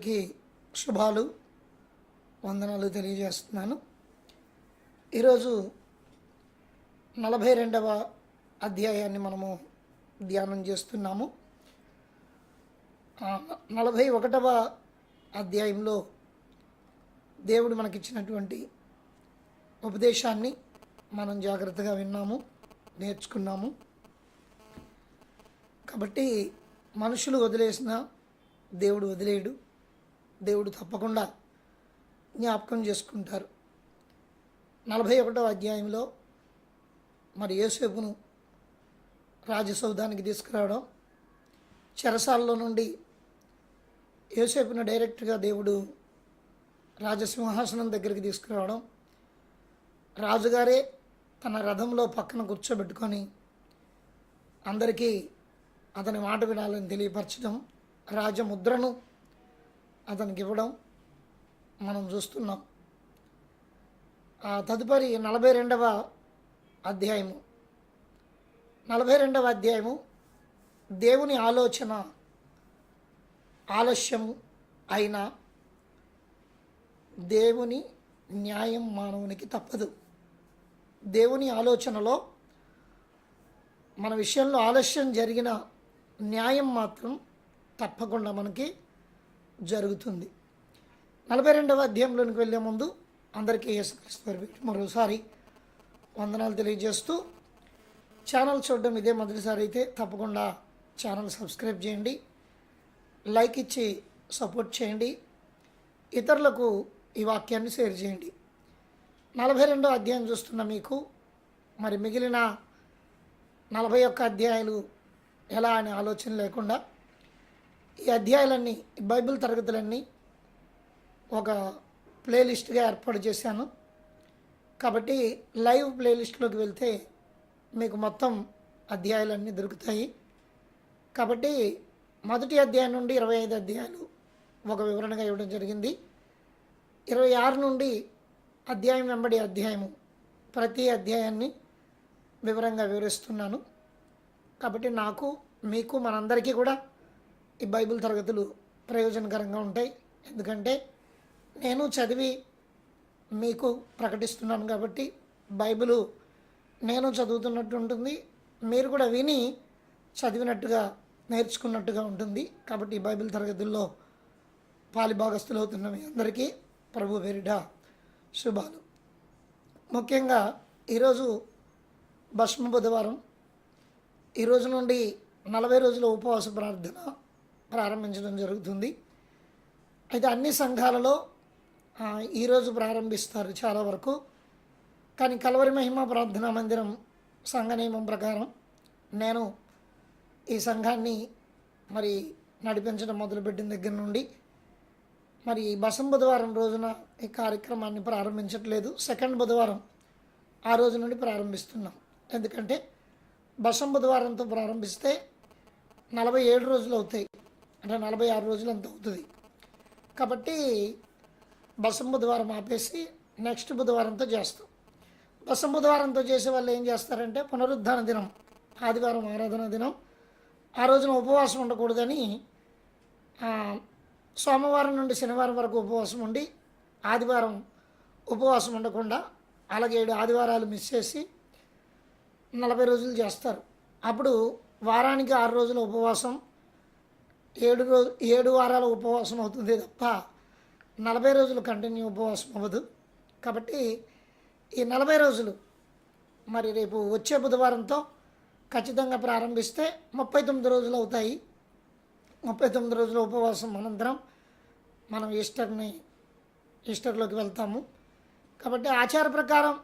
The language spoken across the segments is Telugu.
అందరికీ శుభాలు వందనాలు తెలియజేస్తున్నాను. ఈరోజు నలభై రెండవ అధ్యాయాన్ని మనము ధ్యానం చేస్తున్నాము. నలభై ఒకటవ అధ్యాయంలో దేవుడు మనకిచ్చినటువంటి ఉపదేశాన్ని మనం జాగ్రత్తగా విన్నాము నేర్చుకున్నాము. కాబట్టి మనుషులు వదిలేసిన దేవుడు వదిలేయడు దేవుడు తప్పకుండా జ్ఞాపకం చేసుకుంటారు. నలభై ఒకటవ అధ్యాయంలో మరి యేసేపును రాజసౌధానికి తీసుకురావడం చెరసాలలో నుండి యోసేపును డైరెక్ట్గా దేవుడు రాజసింహాసనం దగ్గరికి తీసుకురావడం రాజుగారే తన రథంలో పక్కన కూర్చోబెట్టుకొని అందరికీ అతని మాట వినాలని తెలియపరచడం రాజముద్రను అతనికి ఇవ్వడం మనం చూస్తున్నాం. ఆ తదుపరి నలభై రెండవ అధ్యాయము. నలభై రెండవ అధ్యాయము దేవుని ఆలోచన ఆలస్యం అయినా దేవుని న్యాయం మానవునికి తప్పదు. దేవుని ఆలోచనలో మన విషయంలో ఆలస్యం జరిగిన న్యాయం మాత్రం తప్పకుండా మనకి జరుగుతుంది. నలభై రెండవ అధ్యాయంలోనికి వెళ్ళే ముందు అందరికీ యేసుక్రీస్తు మరోసారి వందనాలు తెలియజేస్తూ ఛానల్ చూడడం ఇదే మొదటిసారి అయితే తప్పకుండా ఛానల్ సబ్స్క్రైబ్ చేయండి లైక్ ఇచ్చి సపోర్ట్ చేయండి ఇతరులకు ఈ వాక్యాన్ని షేర్ చేయండి. నలభై రెండో అధ్యాయం చూస్తున్న మీకు మరి మిగిలిన నలభై ఒక్క అధ్యాయాలు ఎలా అనే ఆలోచన లేకుండా ఈ అధ్యాయాలన్నీ బైబిల్ తరగతులన్నీ ఒక ప్లేలిస్ట్గా ఏర్పాటు చేశాను. కాబట్టి లైవ్ ప్లేలిస్ట్లోకి వెళ్తే మీకు మొత్తం అధ్యాయాలన్నీ దొరుకుతాయి. కాబట్టి మొదటి అధ్యాయం నుండి ఇరవై ఐదు అధ్యాయాలు ఒక వివరణగా ఇవ్వడం జరిగింది. ఇరవై ఆరు నుండి అధ్యాయం వెంబడి అధ్యాయము ప్రతి అధ్యాయాన్ని వివరంగా వివరిస్తున్నాను. కాబట్టి నాకు మీకు మనందరికీ కూడా ఈ బైబిల్ తరగతులు ప్రయోజనకరంగా ఉంటాయి. ఎందుకంటే నేను చదివి మీకు ప్రకటిస్తున్నాను కాబట్టి బైబిలు నేను చదువుతున్నట్టు ఉంటుంది. మీరు కూడా విని చదివినట్టుగా నేర్చుకున్నట్టుగా ఉంటుంది. కాబట్టి ఈ బైబిల్ తరగతుల్లో పాలిభాగస్తులు అవుతున్న మీ అందరికీ ప్రభు పేరిట శుభాలు. ముఖ్యంగా ఈరోజు భస్మ బుధవారం ఈ రోజు నుండి నలభై రోజుల ఉపవాస ప్రార్థన. ప్రారంభించడం జరుగుతుంది. అయితే అన్ని సంఘాలలో ఈరోజు ప్రారంభిస్తారు చాలా వరకు. కానీ కలవరి మహిమ ప్రార్థనా మందిరం సంఘ నియమం ప్రకారం నేను ఈ సంఘాన్ని మరి నడిపించడం మొదలుపెట్టిన దగ్గర నుండి మరి బసం బుధవారం రోజున ఈ కార్యక్రమాన్ని ప్రారంభించట్లేదు. సెకండ్ బుధవారం ఆ రోజు నుండి ప్రారంభిస్తున్నాం. ఎందుకంటే బసం బుధవారంతో ప్రారంభిస్తే నలభై ఏడు రోజులు అవుతాయి. అంటే నలభై ఆరు రోజులు అంత అవుతుంది. కాబట్టి బసం బుధవారం ఆపేసి నెక్స్ట్ బుధవారంతో చేస్తాం. బసం బుధవారంతో చేసే వాళ్ళు ఏం చేస్తారంటే పునరుద్ధాన దినం ఆదివారం ఆరాధన దినం. ఆ రోజున ఉపవాసం ఉండకూడదని సోమవారం నుండి శనివారం వరకు ఉపవాసం ఉండి ఆదివారం ఉపవాసం ఉండకుండా అలాగే ఏడు ఆదివారాలు మిస్ చేసి నలభై రోజులు చేస్తారు. అప్పుడు వారానికి ఆరు రోజుల ఉపవాసం ఏడు రోజు ఏడు వారాల ఉపవాసం అవుతుంది తప్ప నలభై రోజులు కంటిన్యూ ఉపవాసం అవ్వదు. కాబట్టి ఈ నలభై రోజులు మరి రేపు వచ్చే బుధవారంతో ఖచ్చితంగా ప్రారంభిస్తే ముప్పై తొమ్మిది రోజులు అవుతాయి. ముప్పై తొమ్మిది రోజుల ఉపవాసం అనంతరం మనం ఈస్టర్ని ఈస్టర్లోకి వెళ్తాము. కాబట్టి ఆచార ప్రకారం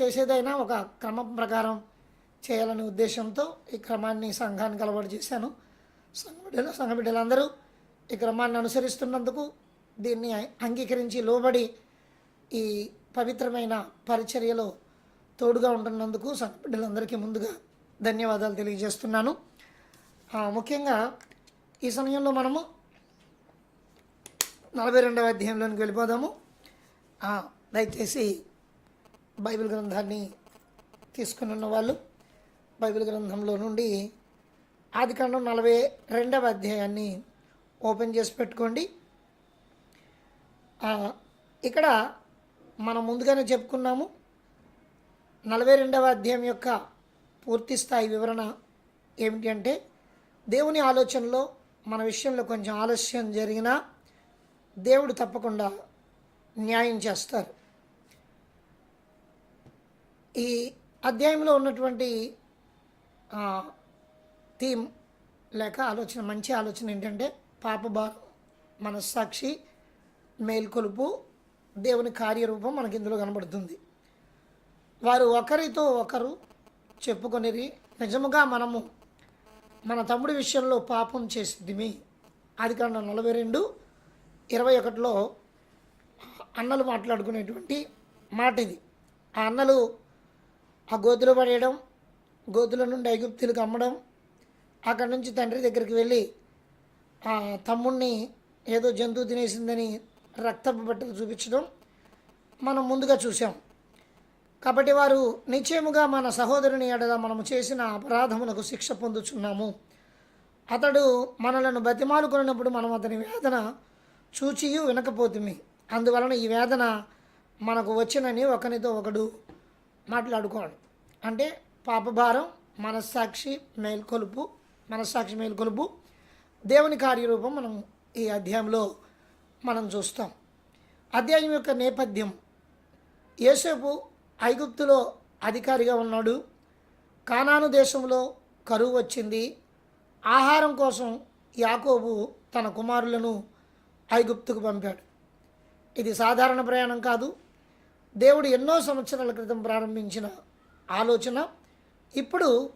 చేసేదైనా ఒక క్రమం ప్రకారం చేయాలనే ఉద్దేశంతో ఈ క్రమాన్ని సంఘానికి అలవాటు చేశాను. సంఘబిడ్డలు బిడ్డలు అందరూ ఈ క్రమాన్ని అనుసరిస్తున్నందుకు దీన్ని అంగీకరించి లోబడి ఈ పవిత్రమైన పరిచర్యలో తోడుగా ఉంటున్నందుకు సంఘబిడ్డలందరికీ ముందుగా ధన్యవాదాలు తెలియజేస్తున్నాను. ముఖ్యంగా ఈ సమయంలో మనము నలభై రెండవ అధ్యాయంలోనికి వెళ్ళిపోదాము. దయచేసి బైబిల్ గ్రంథాన్ని తీసుకుని ఉన్న వాళ్ళు బైబిల్ గ్రంథంలో నుండి ఆదికాండం నలభై రెండవ అధ్యాయాన్ని ఓపెన్ చేసి పెట్టుకోండి. ఇక్కడ మనం ముందుగానే చెప్పుకున్నాము నలభై రెండవ అధ్యాయం యొక్క పూర్తి స్థాయి వివరణ ఏమిటి అంటే దేవుని ఆలోచనలో మన విషయంలో కొంచెం ఆలస్యం జరిగినా దేవుడు తప్పకుండా న్యాయం చేస్తారు. ఈ అధ్యాయంలో ఉన్నటువంటి థీమ్ లేక ఆలోచన మంచి ఆలోచన ఏంటంటే పాప పాపభారం మనస్సాక్షి మేల్కొలుపు దేవుని కార్యరూపం మనకి ఇందులో కనబడుతుంది. వారు ఒకరితో ఒకరు చెప్పుకొనిరి నిజముగా మనము మన తమ్ముడి విషయంలో పాపం చేసిద్దిమి. అది కన్నా నలభై రెండు ఇరవై ఒకటిలో అన్నలు మాట్లాడుకునేటువంటి మాట ఇది. ఆ అన్నలు ఆ గోతులు పడేయడం గోతుల నుండి ఐగుప్తులకు అమ్మడం అక్కడి నుంచి తండ్రి దగ్గరికి వెళ్ళి ఆ తమ్ముణ్ణి ఏదో జంతువు తినేసిందని రక్తపు బట్టలు చూపించడం మనం ముందుగా చూసాం కాబట్టి వారు నిశ్చయముగా మన సహోదరుని ఎడల మనము చేసిన అపరాధములకు శిక్ష పొందుచున్నాము. అతడు మనలను బతిమాలుకున్నప్పుడు మనం అతని వేదన చూచియు వినకపోతుంది అందువలన ఈ వేదన మనకు వచ్చినని ఒకరితో ఒకడు మాట్లాడుకోవడం అంటే పాపభారం మనస్సాక్షి మేల్కొలుపు మనస్సాక్షి మేలుకొలుపు దేవుని కార్యరూపం మనం ఈ అధ్యాయంలో మనం చూస్తాం. అధ్యాయం యొక్క నేపథ్యం. యేసేపు ఐగుప్తులో అధికారిగా ఉన్నాడు. కానాను దేశంలో కరువు వచ్చింది. ఆహారం కోసం యాకోబు తన కుమారులను ఐగుప్తుకు పంపాడు. ఇది సాధారణ ప్రయాణం కాదు. దేవుడు ఎన్నో సంవత్సరాల క్రితం ప్రారంభించిన ఆలోచన ఇప్పుడు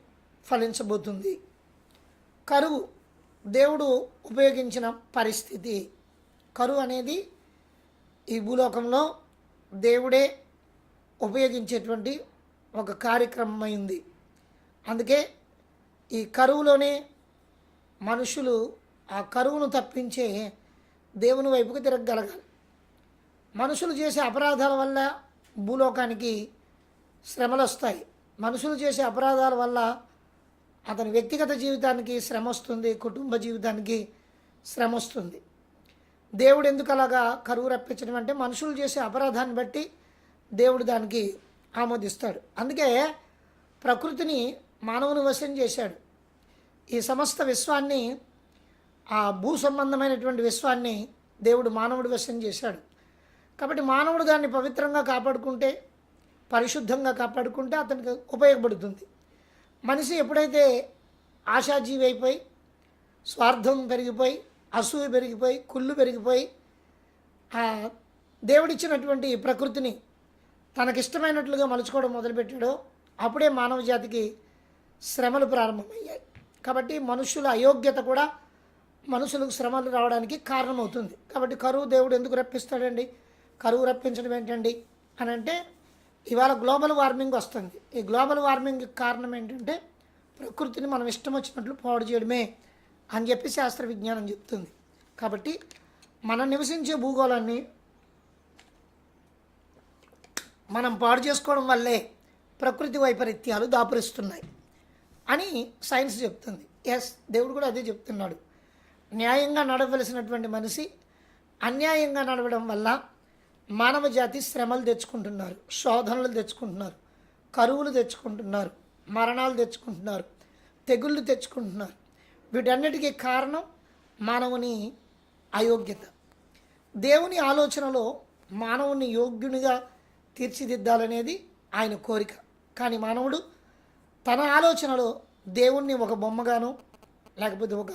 ఫలించబోతుంది. కరువు. దేవుడు ఉపయోగించిన పరిస్థితి. కరువు అనేది ఈ భూలోకంలో దేవుడే ఉపయోగించేటువంటి ఒక కార్యక్రమం అయింది అందుకే ఈ కరువులోనే మనుషులు ఆ కరువును తప్పించే దేవుని వైపుకు తిరగగలగాలి. మనుషులు చేసే అపరాధాల వల్ల భూలోకానికి శ్రమలు వస్తాయి మనుషులు చేసే అపరాధాల వల్ల అతని వ్యక్తిగత జీవితానికి శ్రమ వస్తుంది కుటుంబ జీవితానికి శ్రమ వస్తుంది. దేవుడు ఎందుకు అలాగా కరువు రప్పించడం అంటే మనుషులు చేసే అపరాధాన్ని బట్టి దేవుడు దానికి ఆమోదిస్తాడు. అందుకే ప్రకృతిని మానవుని వశం చేశాడు. ఈ సమస్త విశ్వాన్ని ఆ భూ సంబంధమైనటువంటి విశ్వాన్ని దేవుడు మానవుడి వశం చేశాడు. కాబట్టి మానవుడు దాన్ని పవిత్రంగా కాపాడుకుంటే పరిశుద్ధంగా కాపాడుకుంటే అతనికి ఉపయోగపడుతుంది. మనిషి ఎప్పుడైతే ఆశాజీవి అయిపోయి స్వార్థం పెరిగిపోయి అసూయ పెరిగిపోయి కుళ్ళు పెరిగిపోయి దేవుడిచ్చినటువంటి ఈ ప్రకృతిని తనకిష్టమైనట్లుగా మలుచుకోవడం మొదలుపెట్టాడో అప్పుడే మానవ జాతికి శ్రమలు ప్రారంభమయ్యాయి. కాబట్టి మనుషుల అయోగ్యత కూడా మనుషులకు శ్రమలు రావడానికి కారణమవుతుంది. కాబట్టి కరువు దేవుడు ఎందుకు రప్పిస్తాడండి? కరువు రప్పించడం ఏంటండి? అని అంటే ఇవాళ గ్లోబల్ వార్మింగ్ వస్తుంది. ఈ గ్లోబల్ వార్మింగ్ కారణం ఏంటంటే ప్రకృతిని మనం ఇష్టం వచ్చినట్లు పాడు చేయడమే అని చెప్పి శాస్త్ర విజ్ఞానం చెప్తుంది. కాబట్టి మనం నివసించే భూగోళాన్ని మనం పాడు చేసుకోవడం వల్లే ప్రకృతి వైపరీత్యాలు దాపురిస్తున్నాయి అని సైన్స్ చెప్తుంది. ఎస్ దేవుడు కూడా అదే చెప్తున్నాడు. న్యాయంగా నడవలసినటువంటి మనిషి అన్యాయంగా నడవడం వల్ల మానవ జాతి శ్రమలు తెచ్చుకుంటున్నారు శోధనలు తెచ్చుకుంటున్నారు కరువులు తెచ్చుకుంటున్నారు మరణాలు తెచ్చుకుంటున్నారు తెగుళ్ళు తెచ్చుకుంటున్నారు. వీటన్నిటికీ కారణం మానవుని అయోగ్యత. దేవుని ఆలోచనలో మానవుని యోగ్యునిగా తీర్చిదిద్దాలనేది ఆయన కోరిక. కానీ మానవుడు తన ఆలోచనలో దేవుణ్ణి ఒక బొమ్మగాను లేకపోతే ఒక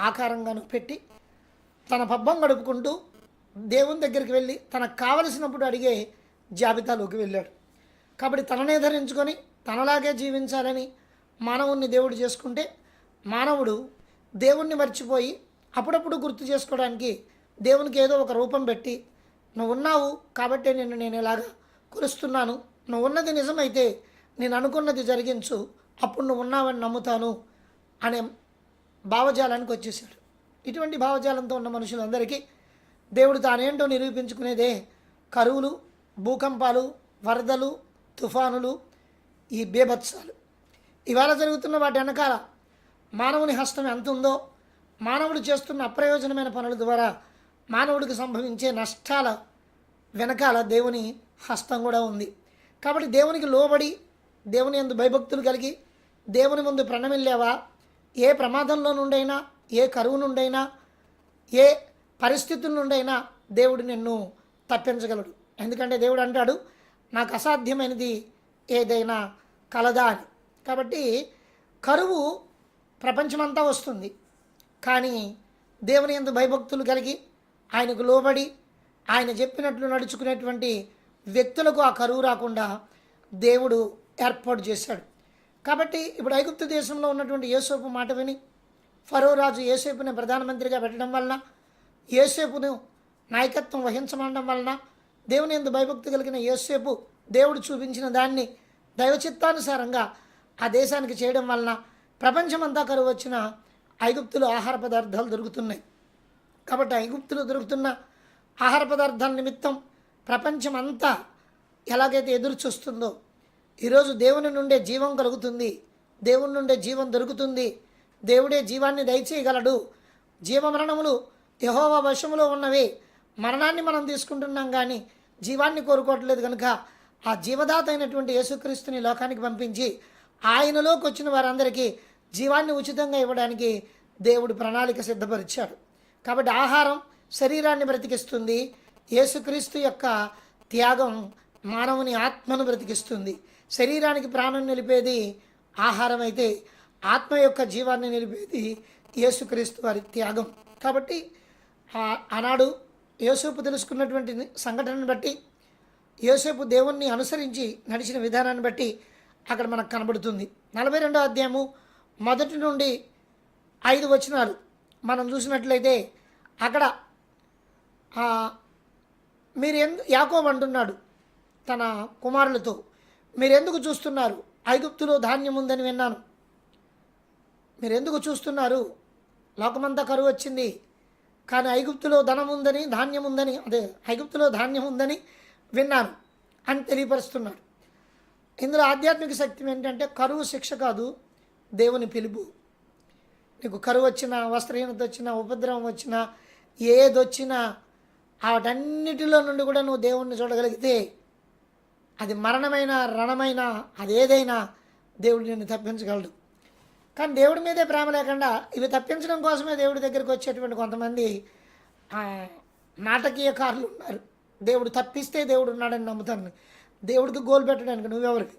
ఆకారంగాను పెట్టి తన పబ్బం గడుపుకుంటూ దేవుని దగ్గరికి వెళ్ళి తనకు కావలసినప్పుడు అడిగే జాబితాలోకి వెళ్ళాడు. కాబట్టి తననే ధరించుకొని తనలాగే జీవించాలని మానవుణ్ణి దేవుడు చేసుకుంటే మానవుడు దేవుణ్ణి మర్చిపోయి అప్పుడప్పుడు గుర్తు చేసుకోవడానికి దేవునికి ఏదో ఒక రూపం పెట్టి నువ్వు ఉన్నావు కాబట్టి నిన్ను నేను ఇలాగా కొలుస్తున్నాను. నువ్వు ఉన్నది నిజమైతే నేను అనుకున్నది జరిగించు. అప్పుడు నువ్వు ఉన్నావని నమ్ముతాను అనే భావజాలానికి వచ్చేసాడు ఇటువంటి భావజాలంతో ఉన్న మనుషులందరికీ దేవుడు తానేంటో నిరూపించుకునేదే. కరువులు భూకంపాలు వరదలు తుఫానులు ఈ బేభత్సాలు. ఇవాళ జరుగుతున్న వాటి వెనకాల మానవుని హస్తం ఎంత ఉందో మానవుడు చేస్తున్న అప్రయోజనమైన పనుల ద్వారా మానవుడికి సంభవించే నష్టాల వెనకాల దేవుని హస్తం కూడా ఉంది. కాబట్టి దేవునికి లోబడి దేవుని ఎందు భయభక్తులు కలిగి దేవుని ముందు ప్రణమిల్లేవా? ఏ ప్రమాదంలో నుండైనా ఏ కరువు నుండైనా ఏ పరిస్థితుల నుండైనా దేవుడు నిన్ను తప్పించగలడు. ఎందుకంటే దేవుడు అంటాడు నాకు అసాధ్యమైనది ఏదైనా కలదా అని. కాబట్టి కరువు ప్రపంచమంతా వస్తుంది. కానీ దేవుని ఎందు భయభక్తులు కలిగి ఆయనకు లోబడి ఆయన చెప్పినట్లు నడుచుకునేటువంటి వ్యక్తులకు ఆ కరువు రాకుండా దేవుడు ఏర్పాటు చేశాడు. కాబట్టి ఇప్పుడు ఐగుప్తు దేశంలో ఉన్నటువంటి యేసోపు మాట విని ఫరో రాజు యేసేపుని ప్రధానమంత్రిగా పెట్టడం వలన ఏసేపును నాయకత్వం వహించమండం వలన దేవుని ఎందు భయభక్తి కలిగిన ఏసేపు దేవుడు చూపించిన దాన్ని దైవచిత్తానుసారంగా ఆ దేశానికి చేయడం వలన ప్రపంచమంతా కరువు వచ్చిన ఐగుప్తులు ఆహార పదార్థాలు దొరుకుతున్నాయి. కాబట్టి ఐగుప్తులు దొరుకుతున్న ఆహార పదార్థాల నిమిత్తం ప్రపంచం అంతా ఎలాగైతే ఎదురు చూస్తుందో ఈరోజు దేవుని నుండే జీవం కలుగుతుంది దేవుని నుండే జీవం దొరుకుతుంది దేవుడే జీవాన్ని దయచేయగలడు జీవమరణములు యహోవ వశములో ఉన్నవి. మరణాన్ని మనం తీసుకుంటున్నాం కానీ జీవాన్ని కోరుకోవట్లేదు కనుక ఆ జీవదాత అయినటువంటి యేసుక్రీస్తుని లోకానికి పంపించి ఆయనలోకి వచ్చిన వారందరికీ జీవాన్ని ఉచితంగా ఇవ్వడానికి దేవుడు ప్రణాళిక సిద్ధపరిచాడు. కాబట్టి ఆహారం శరీరాన్ని బ్రతికిస్తుంది. యేసుక్రీస్తు యొక్క త్యాగం మానవుని ఆత్మను బ్రతికిస్తుంది. శరీరానికి ప్రాణం నిలిపేది ఆహారం అయితే ఆత్మ యొక్క జీవాన్ని నిలిపేది యేసుక్రీస్తు వారి త్యాగం. కాబట్టి ఆనాడు యోసేపు తెలుసుకున్నటువంటి సంఘటనను బట్టి యోసేపు దేవుణ్ణి అనుసరించి నడిచిన విధానాన్ని బట్టి అక్కడ మనకు కనబడుతుంది. నలభై రెండో అధ్యాయము మొదటి నుండి ఐదు వచనాలు మనం చూసినట్లయితే అక్కడ మీరు ఎందు యాకోబ్ అంటున్నాడు తన కుమారులతో మీరెందుకు చూస్తున్నారు? ఐగుప్తులో ధాన్యం ఉందని విన్నాను. మీరెందుకు చూస్తున్నారు? లోకమంతా కరువు వచ్చింది. కానీ ఐగుప్తులో ధనం ఉందని ధాన్యం ఉందని అదే ఐగుప్తులో ధాన్యం ఉందని విన్నాను అని తెలియపరుస్తున్నాడు ఇందులో ఆధ్యాత్మిక శక్తి ఏంటంటే కరువు శిక్ష కాదు దేవుని పిలుపు. నీకు కరువు వచ్చినా వస్త్రహీనత వచ్చినా ఉపద్రవం వచ్చినా ఏదొచ్చినా వాటన్నిటిలో నుండి కూడా నువ్వు దేవుణ్ణి చూడగలిగితే అది మరణమైన రణమైన అదేదైనా దేవుడు నిన్ను తప్పించగలడు. కానీ దేవుడి మీదే ప్రేమ లేకుండా ఇవి తప్పించడం కోసమే దేవుడి దగ్గరికి వచ్చేటువంటి కొంతమంది నాటకీయకారులు ఉన్నారు. దేవుడు తప్పిస్తే దేవుడు ఉన్నాడని నమ్ముతాను. దేవుడికి గోల్ పెట్టడానికి నువ్వెవరికి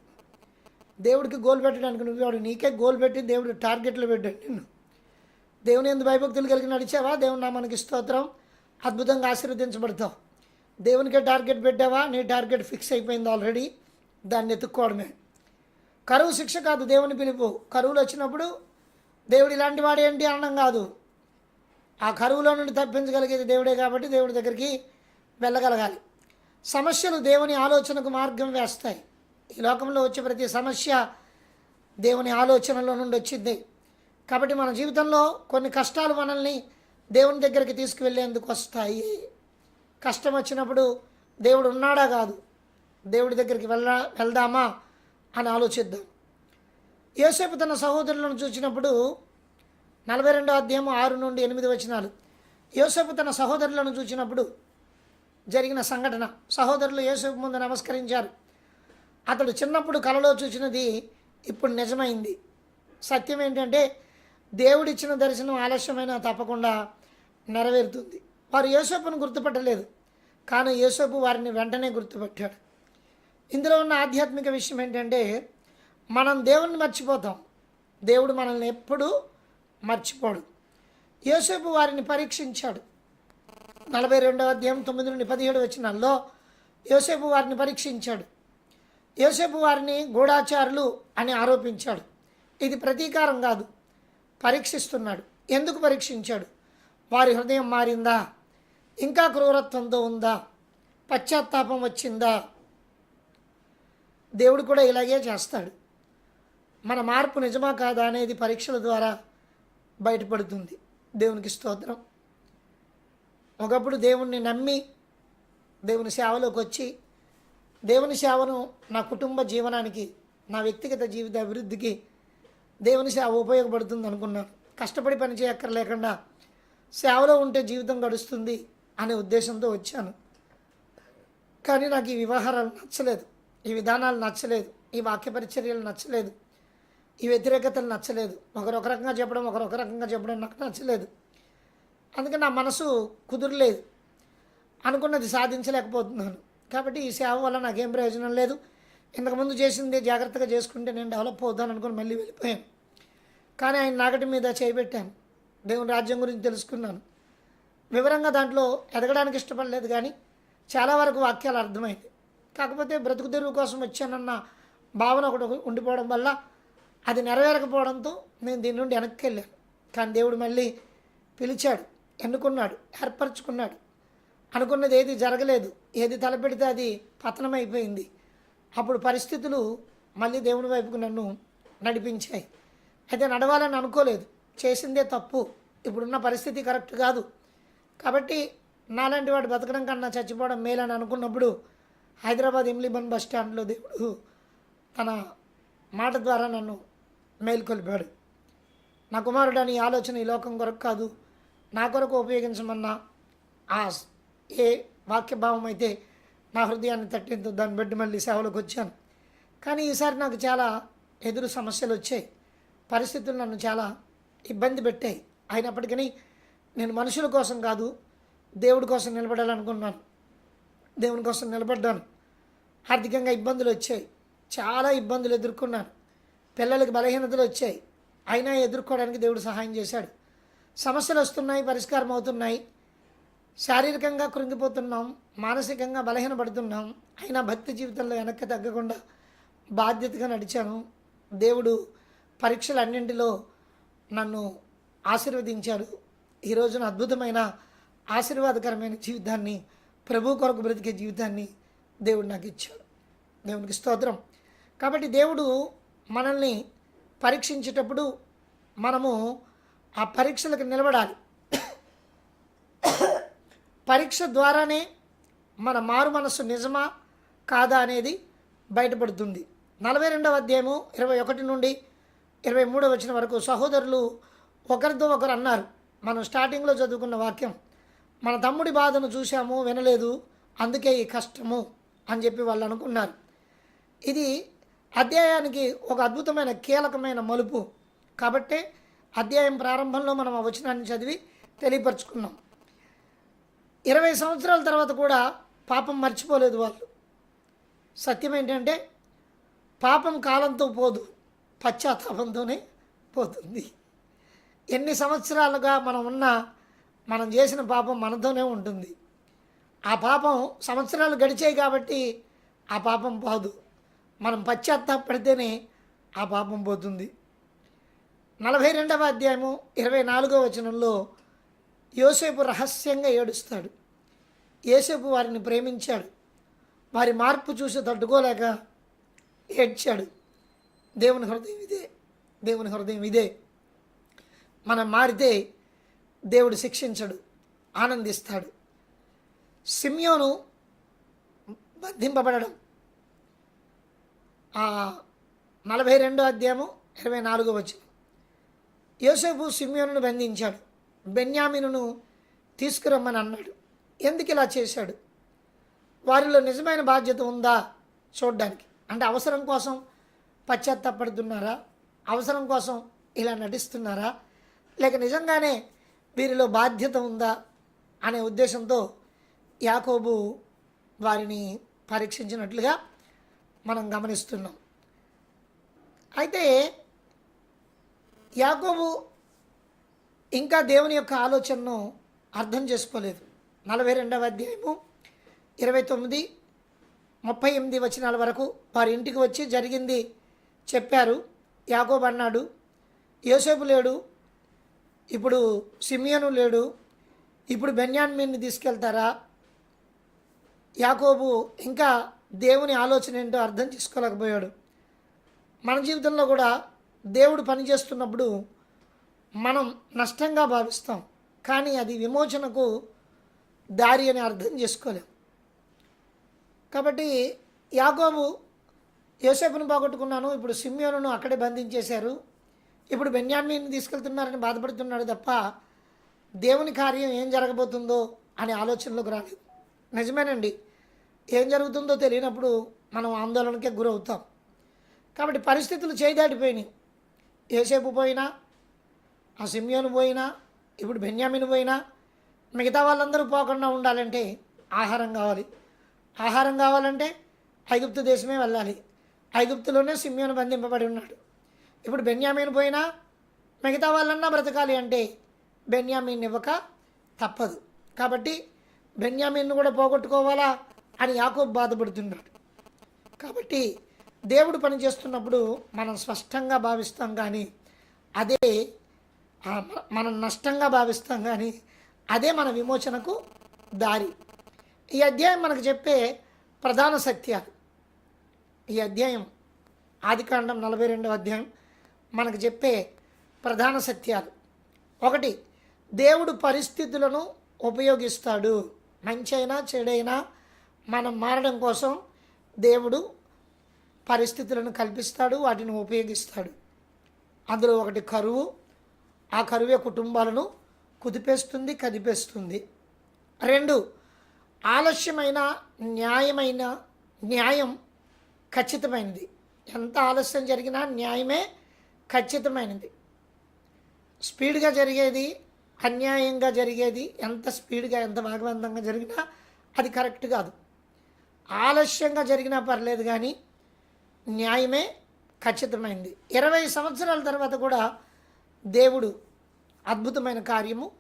దేవుడికి గోల్ పెట్టడానికి నువ్వెవడు నీకే గోల్ పెట్టి దేవుడు టార్గెట్లు పెట్టాడు నిన్ను. దేవుని ఎందు భయభక్తులు కలిగి నడిచావా? దేవుని నామానికి స్తోత్రం. అద్భుతంగా ఆశీర్వదించబడతావు. దేవునికే టార్గెట్ పెట్టావా? నీ టార్గెట్ ఫిక్స్ అయిపోయింది ఆల్రెడీ. దాన్ని ఎత్తుక్కోవడమే. కరువు శిక్ష కాదు దేవుని పిలుపు. కరువులు వచ్చినప్పుడు దేవుడు ఇలాంటి వాడు ఏంటి అనడం కాదు. ఆ కరువులో నుండి తప్పించగలిగేది దేవుడే కాబట్టి దేవుడి దగ్గరికి వెళ్ళగలగాలి. సమస్యలు దేవుని ఆలోచనకు మార్గం వేస్తాయి. ఈ లోకంలో వచ్చే ప్రతి సమస్య దేవుని ఆలోచనలో నుండి వచ్చింది. కాబట్టి మన జీవితంలో కొన్ని కష్టాలు మనల్ని దేవుని దగ్గరికి తీసుకువెళ్ళేందుకు వస్తాయి. కష్టం వచ్చినప్పుడు దేవుడు ఉన్నాడా కాదు? దేవుడి దగ్గరికి వెళ్ళ వెళ్దామా? అని ఆలోచిద్దాం. యోసేపు తన సహోదరులను చూసినప్పుడు నలభై రెండో అధ్యాయం ఆరు నుండి ఎనిమిది వచనాలు. యోసేపు తన సహోదరులను చూసినప్పుడు జరిగిన సంఘటన. సహోదరులు యోసేపు ముందు నమస్కరించారు. అతడు చిన్నప్పుడు కలలో చూసినది ఇప్పుడు నిజమైంది. సత్యం ఏంటంటే దేవుడిచ్చిన దర్శనం ఆలస్యమైన తప్పకుండా నెరవేరుతుంది. వారు యేసోపును గుర్తుపట్టలేదు. కానీ యేసోపు వారిని వెంటనే గుర్తుపట్టాడు. ఇందులో ఉన్న ఆధ్యాత్మిక విషయం ఏంటంటే మనం దేవుణ్ణి మర్చిపోతాం. దేవుడు మనల్ని ఎప్పుడూ మర్చిపోడు. యోసేపు వారిని పరీక్షించాడు. నలభై రెండవ అధ్యాయం తొమ్మిది నుండి పదిహేడు వచ్చినాల్లో యోసేపు వారిని పరీక్షించాడు. యోసేపు వారిని గూఢాచారులు అని ఆరోపించాడు. ఇది ప్రతీకారం కాదు. పరీక్షిస్తున్నాడు. ఎందుకు పరీక్షించాడు? వారి హృదయం మారిందా? ఇంకా క్రూరత్వంతో ఉందా? పశ్చాత్తాపం వచ్చిందా? దేవుడు కూడా ఇలాగే చేస్తాడు. మన మార్పు నిజమా కాదా అనేది పరీక్షల ద్వారా బయటపడుతుంది. దేవునికి స్తోత్రం. ఒకప్పుడు దేవుణ్ణి నమ్మి దేవుని సేవలోకి వచ్చి దేవుని సేవను నా కుటుంబ జీవనానికి నా వ్యక్తిగత జీవిత అభివృద్ధికి దేవుని సేవ ఉపయోగపడుతుంది అనుకున్నాను. కష్టపడి పని చేయక్కర్లేకుండా సేవలో ఉంటే జీవితం గడుస్తుంది అనే ఉద్దేశంతో వచ్చాను. కానీ నాకు ఈ వ్యవహారాలు నచ్చలేదు. ఈ విధానాలు నచ్చలేదు ఈ వాక్య పరిచర్యలు నచ్చలేదు ఈ వ్యతిరేకతలు నచ్చలేదు. ఒకరు ఒక రకంగా చెప్పడం ఒకరు ఒక రకంగా చెప్పడం నాకు నచ్చలేదు. అందుకే నా మనసు కుదురలేదు. అనుకున్నది సాధించలేకపోతున్నాను. కాబట్టి ఈ సేవ వల్ల నాకేం ప్రయోజనం లేదు. ఇంతకుముందు చేసింది జాగ్రత్తగా చేసుకుంటే నేను డెవలప్ అవుతాను అనుకుని మళ్ళీ వెళ్ళిపోయాను. కానీ ఆయన నాగటి మీద చేయబెట్టాను దేవుని రాజ్యం గురించి తెలుసుకున్నాను. వివరంగా దాంట్లో ఎదగడానికి ఇష్టపడలేదు కానీ చాలా వరకు వాక్యాలు అర్థమైంది. కాకపోతే బ్రతుకు తెరువు కోసం వచ్చానన్న భావన ఒకటి ఉండిపోవడం వల్ల అది నెరవేరకపోవడంతో నేను దీని నుండి వెనక్కి వెళ్ళాను. కానీ దేవుడు మళ్ళీ పిలిచాడు ఎన్నుకున్నాడు ఏర్పరచుకున్నాడు. అనుకున్నది ఏది జరగలేదు ఏది తలపెడితే అది పతనమైపోయింది. అప్పుడు పరిస్థితులు మళ్ళీ దేవుని వైపుకు నన్ను నడిపించాయి. అయితే నడవాలని అనుకోలేదు చేసిందే తప్పు ఇప్పుడున్న పరిస్థితి కరెక్ట్ కాదు. కాబట్టి నాలాంటి వాడు బతకడం కన్నా చచ్చిపోవడం మేలని అనుకున్నప్పుడు హైదరాబాద్ ఇమ్లిబన్ బస్ స్టాండ్లో దేవుడు తన మాట ద్వారా నన్ను మేల్కొల్పాడు. నా కుమారుడు అని ఆలోచన ఈ లోకం కొరకు కాదు. నా కొరకు ఉపయోగించమన్న ఆ ఏ వాక్యభావం అయితే నా హృదయాన్ని తట్టిందో దాన్ని బట్టి మళ్ళీ సేవలోకి వచ్చాను. కానీ ఈసారి నాకు చాలా ఎదురు సమస్యలు వచ్చాయి. పరిస్థితులు నన్ను చాలా ఇబ్బంది పెట్టాయి. అయినప్పటికీ నేను మనుషుల కోసం కాదు దేవుడి కోసం నిలబడాలనుకున్నాను. దేవుని కోసం నిలబడ్డాను. ఆర్థికంగా ఇబ్బందులు వచ్చాయి. చాలా ఇబ్బందులు ఎదుర్కొన్నాను పిల్లలకు బలహీనతలు వచ్చాయి. అయినా ఎదుర్కోవడానికి దేవుడు సహాయం చేశాడు. సమస్యలు వస్తున్నాయి పరిష్కారం అవుతున్నాయి. శారీరకంగా కృంగిపోతున్నాం మానసికంగా బలహీనపడుతున్నాం. అయినా భక్తి జీవితంలో వెనక్కి తగ్గకుండా బాధ్యతగా నడిచాను. దేవుడు పరీక్షలన్నింటిలో నన్ను ఆశీర్వదించాడు. ఈరోజున అద్భుతమైన ఆశీర్వాదకరమైన జీవితాన్ని ప్రభు కొరకు బ్రతికే జీవితాన్ని దేవుడు నాకు ఇచ్చాడు. దేవునికి స్తోత్రం. కాబట్టి దేవుడు మనల్ని పరీక్షించేటప్పుడు మనము ఆ పరీక్షలకు నిలబడాలి. పరీక్ష ద్వారానే మన మారు మనస్సు నిజమా కాదా అనేది బయటపడుతుంది. నలభై రెండవ అధ్యాయము ఇరవై ఒకటి నుండి ఇరవై మూడవ వచ్చిన వరకు సహోదరులు ఒకరితో ఒకరు అన్నారు. మనం స్టార్టింగ్లో చదువుకున్న వాక్యం మన తమ్ముడి బాధను చూశాము వినలేదు అందుకే ఈ కష్టము. అని చెప్పి వాళ్ళు అనుకున్నారు. ఇది అధ్యాయానికి ఒక అద్భుతమైన కీలకమైన మలుపు. కాబట్టి అధ్యాయం ప్రారంభంలో మనం ఆ వచనాన్ని చదివి తెలియపరుచుకున్నాం. ఇరవై సంవత్సరాల తర్వాత కూడా పాపం మర్చిపోలేదు వాళ్ళు. సత్యం ఏంటంటే పాపం కాలంతో పోదు పశ్చాత్తాపంతోనే పోతుంది. ఎన్ని సంవత్సరాలుగా మనం ఉన్నా మనం చేసిన పాపం మనతోనే ఉంటుంది. ఆ పాపం సంవత్సరాలు గడిచాయి కాబట్టి ఆ పాపం పోదు. మనం పశ్చాత్తాపడితేనే ఆ పాపం పోతుంది. నలభై రెండవ అధ్యాయము ఇరవై నాలుగవ వచనంలో యోసేపు రహస్యంగా ఏడుస్తాడు. యోసేపు వారిని ప్రేమించాడు. వారి మార్పు చూసి తట్టుకోలేక ఏడ్చాడు. దేవుని హృదయం ఇదే దేవుని హృదయం ఇదే. మనం మారితే దేవుడు శిక్షించడు ఆనందిస్తాడు. సిమ్యోను బంధింపబడడం నలభై రెండో అధ్యాయము ఇరవై నాలుగో వచ్చిన యోసేపు సిమ్యోను బంధించాడు. బెన్యామిను తీసుకురమ్మని అన్నాడు. ఎందుకు ఇలా చేశాడు? వారిలో నిజమైన బాధ్యత ఉందా చూడడానికి? అంటే అవసరం కోసం పశ్చాత్తాపడుతున్నారా? అవసరం కోసం ఇలా నటిస్తున్నారా? లేక నిజంగానే వీరిలో బాధ్యత ఉందా అనే ఉద్దేశంతో యాకోబు వారిని పరీక్షించినట్లుగా మనం గమనిస్తున్నాం. అయితే యాకోబు ఇంకా దేవుని యొక్క ఆలోచనను అర్థం చేసుకోలేదు. నలభై రెండవ అధ్యాయము ఇరవై తొమ్మిది ముప్పై ఎనిమిది వచనాల వరకు వారి ఇంటికి వచ్చి జరిగింది చెప్పారు. యాకోబు అన్నాడు యోసేపు లేడు ఇప్పుడు సిమియను లేడు ఇప్పుడు బెన్యాన్మీన్ని తీసుకెళ్తారా? యాకోబు ఇంకా దేవుని ఆలోచన ఏంటో అర్థం చేసుకోలేకపోయాడు. మన జీవితంలో కూడా దేవుడు పనిచేస్తున్నప్పుడు మనం నష్టంగా భావిస్తాం. కానీ అది విమోచనకు దారి అని అర్థం చేసుకోలేం. కాబట్టి యాగోబు యోసేపును పోగొట్టుకున్నాను ఇప్పుడు సిమ్యోను అక్కడే బంధించేశారు. ఇప్పుడు బెన్యామిని తీసుకెళ్తున్నారని బాధపడుతున్నాడు తప్ప దేవుని కార్యం ఏం జరగబోతుందో అనే ఆలోచనలోకి రాలేదు. నిజమేనండి. ఏం జరుగుతుందో తెలియనప్పుడు మనం ఆందోళనకే గురవుతాం. కాబట్టి పరిస్థితులు చేదాటిపోయినాయి ఏసేపు పోయినా ఆ సిమ్యోను పోయినా ఇప్పుడు బెన్యామిన్ పోయినా మిగతా వాళ్ళందరూ పోకుండా ఉండాలంటే ఆహారం కావాలి. ఆహారం కావాలంటే ఐగుప్తు దేశమే వెళ్ళాలి. ఐగుప్తులోనే సిమ్యోను బంధింపబడి ఉన్నాడు. ఇప్పుడు బెన్యామీన్ పోయినా మిగతా వాళ్ళన్నా బ్రతకాలి అంటే బెన్యామీన్ ఇవ్వక తప్పదు. కాబట్టి బెన్యామిన్ను కూడా పోగొట్టుకోవాలా అని యాకోబు బాధపడుతున్నాడు. కాబట్టి దేవుడు పని చేస్తున్నప్పుడు మనం స్పష్టంగా భావిస్తాం కానీ అదే మనం నష్టంగా భావిస్తాం కానీ అదే మన విమోచనకు దారి. ఈ అధ్యాయం మనకు చెప్పే ప్రధాన సత్యాలు. ఈ అధ్యాయం ఆదికాండం నలభై రెండవ అధ్యాయం మనకు చెప్పే ప్రధాన సత్యాలు. ఒకటి దేవుడు పరిస్థితులను ఉపయోగిస్తాడు. మంచైనా చెడైనా మనం మారడం కోసం దేవుడు పరిస్థితులను కల్పిస్తాడు వాటిని ఉపయోగిస్తాడు. అందులో ఒకటి కరువు. ఆ కరువే కుటుంబాలను కుదిపేస్తుంది కదిపేస్తుంది. రెండు ఆలస్యమైన న్యాయమైన న్యాయం ఖచ్చితమైనది. ఎంత ఆలస్యం జరిగినా న్యాయమే ఖచ్చితమైనది. స్పీడ్గా జరిగేది అన్యాయంగా జరిగేది ఎంత స్పీడ్గా ఎంత వేగవంతంగా జరిగినా అది కరెక్ట్ కాదు. ఆలస్యంగా జరిగినా పర్లేదు కానీ న్యాయమే ఖచ్చితమైంది. ఇరవై సంవత్సరాల తర్వాత కూడా దేవుడు అద్భుతమైన కార్యము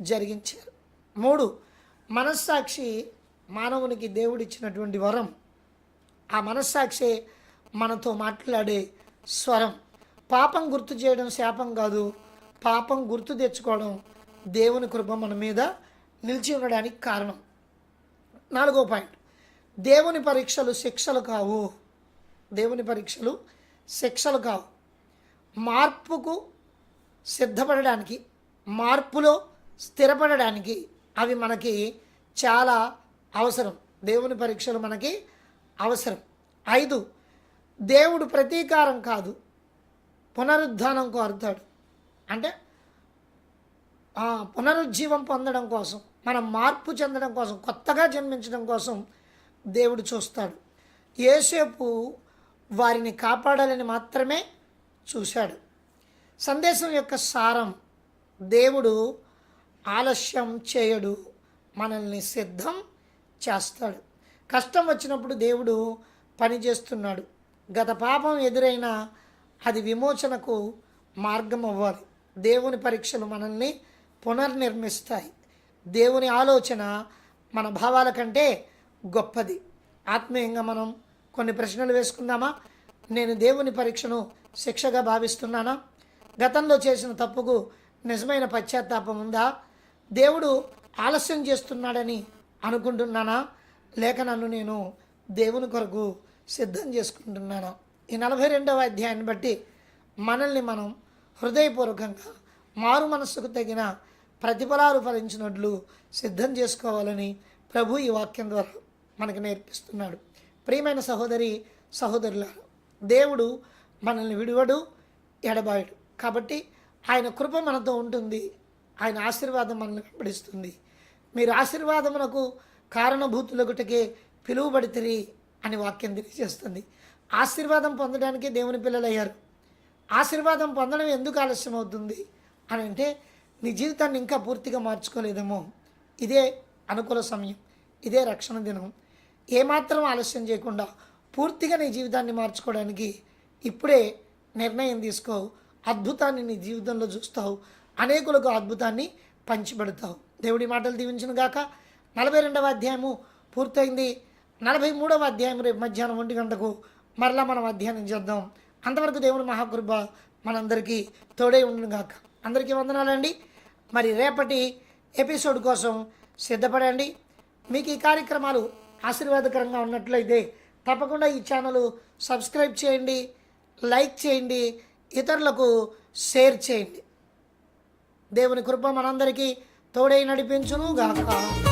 జరిగించారు. మూడు మనస్సాక్షి మానవునికి దేవుడిచ్చినటువంటి వరం. ఆ మనస్సాక్షి మనతో మాట్లాడే స్వరం. పాపం గుర్తు చేయడం శాపం కాదు. పాపం గుర్తు తెచ్చుకోవడం దేవుని కృప మన మీద నిలిచి ఉండడానికి కారణం. నాలుగో పాయింట్. దేవుని పరీక్షలు శిక్షలు కావు. దేవుని పరీక్షలు శిక్షలు కావు. మార్పుకు సిద్ధపడడానికి మార్పులో స్థిరపడడానికి అవి మనకి చాలా అవసరం. దేవుని పరీక్షలు మనకి అవసరం. ఐదు దేవుడు ప్రతీకారం కాదు పునరుద్ధానం కోరుతాడు. అంటే పునరుజ్జీవం పొందడం కోసం మనం మార్పు చెందడం కోసం కొత్తగా జన్మించడం కోసం దేవుడు చూస్తాడు. ఏసేపు వారిని కాపాడాలని మాత్రమే చూశాడు. సందేశం యొక్క సారం దేవుడు ఆలస్యం చేయడు మనల్ని సిద్ధం చేస్తాడు. కష్టం వచ్చినప్పుడు దేవుడు పని చేస్తున్నాడు. గత పాపం ఎదురైనా అది విమోచనకు మార్గం అవ్వాలి. దేవుని పరీక్షలు మనల్ని పునర్నిర్మిస్తాయి. దేవుని ఆలోచన మన భావాల కంటే గొప్పది. ఆత్మీయంగా మనం కొన్ని ప్రశ్నలు వేసుకుందామా? నేను దేవుని పరీక్షను శిక్షగా భావిస్తున్నానా? గతంలో చేసిన తప్పుకు నిజమైన పశ్చాత్తాపం ఉందా? దేవుడు ఆలస్యం చేస్తున్నాడని అనుకుంటున్నానా? లేక నన్ను నేను దేవుని కొరకు సిద్ధం చేసుకుంటున్నానా? ఈ నలభై రెండవ అధ్యాయాన్ని బట్టి మనల్ని మనం హృదయపూర్వకంగా మారు మనస్సుకు తగిన ప్రతిఫలాలు ఫలించినట్లు సిద్ధం చేసుకోవాలని ప్రభు ఈ వాక్యం ద్వారా మనకు నేర్పిస్తున్నాడు. ప్రియమైన సహోదరి సహోదరులారు దేవుడు మనల్ని విడివడు ఎడబాయడు. కాబట్టి ఆయన కృప మనతో ఉంటుంది ఆయన ఆశీర్వాదం మనల్ని వెంబడిస్తుంది. మీరు ఆశీర్వాదమునకు కారణభూతులకుటకే పిలువబడితిరి అని వాక్యం తెలియజేస్తుంది. ఆశీర్వాదం పొందడానికి దేవుని పిల్లలయ్యారు. ఆశీర్వాదం పొందడం ఎందుకు ఆలస్యం అవుతుంది అని అంటే నీ జీవితాన్ని ఇంకా పూర్తిగా మార్చుకోలేదేమో. ఇదే అనుకూల సమయం ఇదే రక్షణ దినం. ఏమాత్రం ఆలస్యం చేయకుండా పూర్తిగా నీ జీవితాన్ని మార్చుకోవడానికి ఇప్పుడే నిర్ణయం తీసుకో. అద్భుతాన్ని నీ జీవితంలో చూస్తావు. అనేకులకు అద్భుతాన్ని పంచిపెడతావు. దేవుడి మాటలు దీవించిన గాక. నలభై రెండవ అధ్యాయము పూర్తయింది. నలభై మూడవ అధ్యాయం రేపు మధ్యాహ్నం ఒంటి గంటకు మరలా మనం అధ్యయనం చేద్దాం. అంతవరకు దేవుని మహాకృప మనందరికీ తోడే ఉండును గాక. అందరికీ వందనాలండి. మరి రేపటి ఎపిసోడ్ కోసం సిద్ధపడండి. మీకు ఈ కార్యక్రమాలు ఆశీర్వాదకరంగా ఉన్నట్లయితే తప్పకుండా ఈ ఛానల్ సబ్స్క్రైబ్ చేయండి లైక్ చేయండి ఇతరులకు షేర్ చేయండి. దేవుని కృప మనందరికీ తోడై నడిపించును గాక